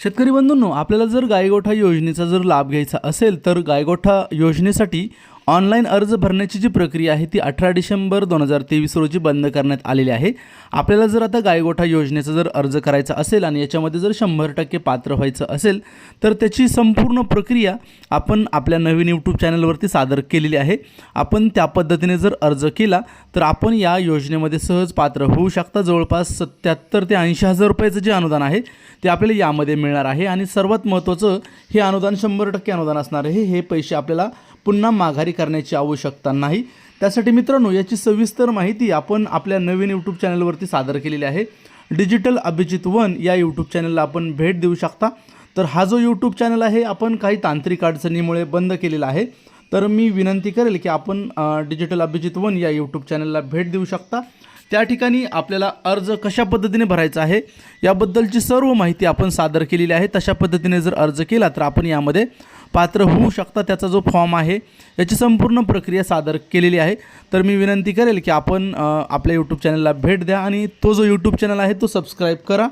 शेतकरी बंधूंनो आपल्याला जर गायगोठा योजनेचा जर लाभ घ्यायचा असेल तर गायगोठा योजनेसाठी ऑनलाईन अर्ज भरण्याची जी प्रक्रिया आहे ती अठरा डिसेंबर दोन हजार तेवीस रोजी बंद करण्यात आलेली आहे. आपल्याला जर आता गायगोठा योजनेचा जर अर्ज करायचा असेल आणि याच्यामध्ये जर शंभर टक्के पात्र व्हायचं असेल तर त्याची संपूर्ण प्रक्रिया आपण आपल्या नवीन यूट्यूब चॅनलवरती सादर केलेली आहे. आपण त्या पद्धतीने जर अर्ज केला तर आपण या योजनेमध्ये सहज पात्र होऊ शकता. जवळपास सत्याहत्तर ते ऐंशी हजार रुपयाचं जे अनुदान आहे ते आपल्याला यामध्ये मिळणार आहे. आणि सर्वात महत्त्वाचं हे अनुदान शंभर टक्के अनुदान असणार आहे. हे पैसे आपल्याला पुन्हा माघारी करण्याची आवश्यकता नाही. त्यासाठी मित्रांनो याची सविस्तर माहिती आपण आपल्या नवीन यूट्यूब चॅनलवरती सादर केलेली आहे. डिजिटल अभिजित वन या यूट्यूब चॅनलला आपण भेट देऊ शकता. तर हा जो यूट्यूब चॅनल आहे आपण काही तांत्रिक अडचणीमुळे बंद केलेला आहे. तर मी विनंती करेल की आपण डिजिटल अभिजित वन या यूट्यूब चॅनलला भेट देऊ शकता. त्या ठिकाणी आपल्याला अर्ज कशा पद्धतीने भरायचा आहे याबद्दलची सर्व माहिती आपण सादर केलेली आहे. तशा पद्धतीने जर अर्ज केला तर आपण यामध्ये पात्र होऊ शकता त्याचा जो फॉर्म आहे याची संपूर्ण प्रक्रिया सादर केलेली आहे. तर मी विनंती करेल की आपण आपल्या यूट्यूब चॅनलला भेट द्या आणि तो जो यूट्यूब चॅनल आहे तो सबस्क्राईब करा.